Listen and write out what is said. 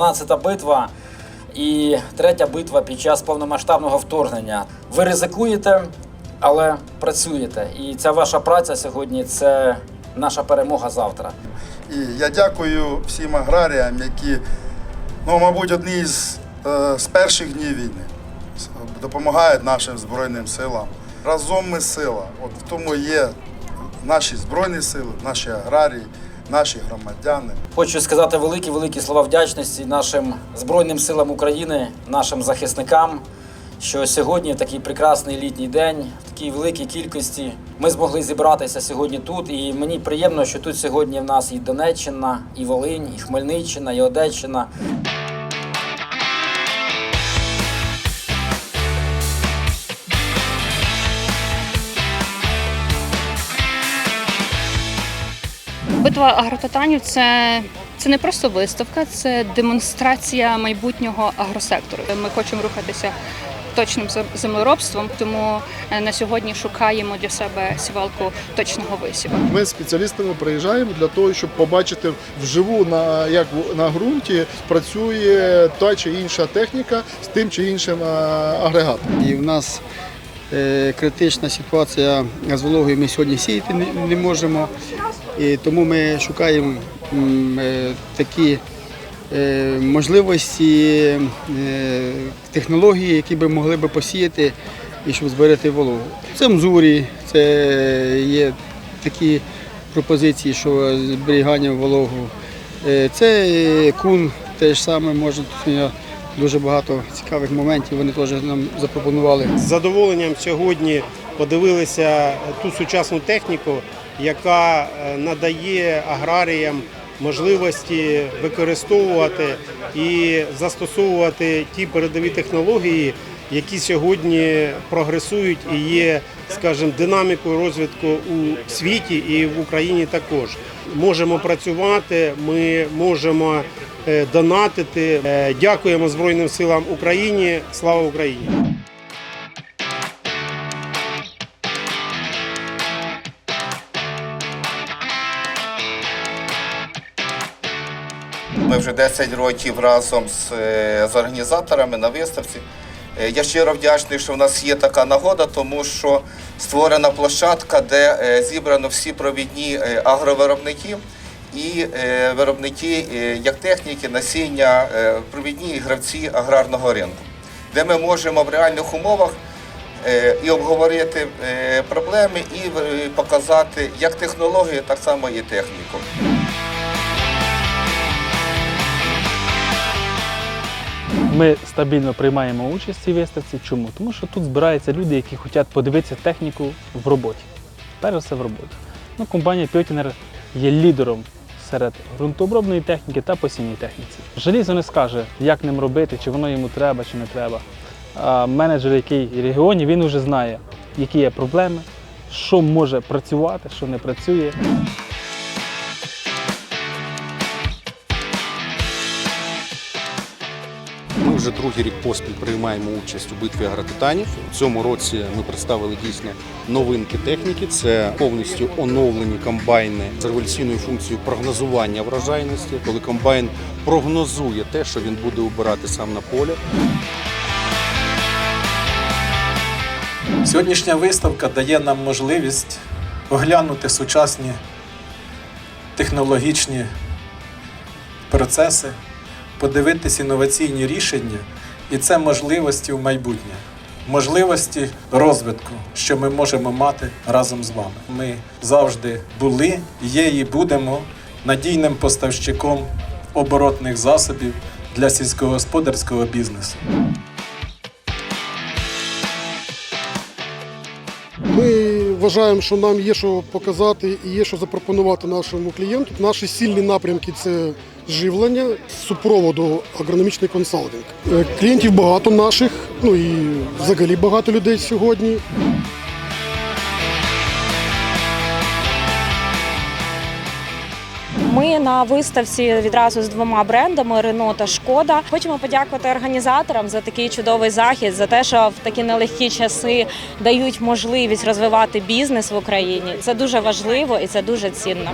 12-та битва і третя битва під час повномасштабного вторгнення. Ви ризикуєте, але працюєте. І ця ваша праця сьогодні це наша перемога завтра. І я дякую всім аграріям, які, ну, мабуть, одні з, е, з перших днів війни допомагають нашим Збройним силам. Разом ми сила. От в тому є наші Збройні сили, наші аграрії, наші громадяни. Хочу сказати великі великі слова вдячності нашим Збройним силам України, нашим захисникам. Що сьогодні, такий прекрасний літній день, в такій великій кількості, ми змогли зібратися сьогодні тут. І мені приємно, що тут сьогодні в нас і Донеччина, і Волинь, і Хмельниччина, і Одещина. Битва агротитанів це, це не просто виставка, це демонстрація майбутнього агросектору. Ми хочемо рухатися точним зем- землеробством, тому е, на сьогодні шукаємо для себе сівалку точного висіву. Ми з спеціалістами приїжджаємо для того, щоб побачити вживу на як в- на ґрунті працює та чи інша техніка з тим чи іншим агрегатом. І в нас е, критична ситуація з вологою. Ми сьогодні сіяти не можемо. І тому ми шукаємо е, такі е, можливості, е, технології, які би могли би посіяти і щоб зберегти вологу. Це мзурі, це є такі пропозиції, що зберігання вологу. Це кун теж саме може дуже багато цікавих моментів. Вони теж нам запропонували. З задоволенням сьогодні подивилися ту сучасну техніку, яка е, надає аграріям можливості використовувати і застосовувати ті передові технології, які сьогодні прогресують і є, скажімо, динамікою розвитку у світі і в Україні також. Можемо працювати, ми можемо е, донатити. Е, Дякуємо Збройним силам України. Слава Україні! Ми вже 10 років разом з, е, з організаторами на виставці. Е, Я щиро вдячний, що в нас є така нагода, тому що створена площадка, де е, зібрано всі провідні агровиробники і виробники як техніки, насіння, провідні гравці аграрного ринку, де ми можемо в реальних умовах і обговорити проблеми, і показати як технологію, так само і техніку. Ми стабільно приймаємо участь в цій виставці. Чому? Тому що тут збираються люди, які хочуть подивитися техніку в роботі. Перш за все в роботі. Ну, компанія Пьотінер є лідером серед ґрунтообробної техніки та посівній техніці. Желізо не скаже, як ним робити, чи воно йому треба, чи не треба. А менеджер, який в регіоні, він вже знає, які є проблеми, що може працювати, що не працює. Вже другий рік поспіль приймаємо участь у битві агротитанів. У цьому році ми представили дійсно новинки техніки. Це повністю оновлені комбайни з революційною функцією прогнозування врожайності, коли комбайн прогнозує те, що він буде убирати сам на полі. Сьогоднішня виставка дає нам можливість оглянути сучасні технологічні процеси, подивитись інноваційні рішення, і це можливості в майбутнє, можливості розвитку, що ми можемо мати разом з вами. Ми завжди були, є і будемо надійним поставщиком оборотних засобів для сільськогосподарського бізнесу. Ми вважаємо, що нам є що показати і є що запропонувати нашому клієнту. Наші сильні напрямки це живлення, супроводу агрономічний консалтинг. Е, Клієнтів багато наших, ну і взагалі багато людей сьогодні. На виставці відразу з двома брендами Рено та Шкода. Хочемо подякувати організаторам за такий чудовий захід, за те, що в такі нелегкі часи дають можливість розвивати бізнес в Україні. Це дуже важливо і це дуже цінно.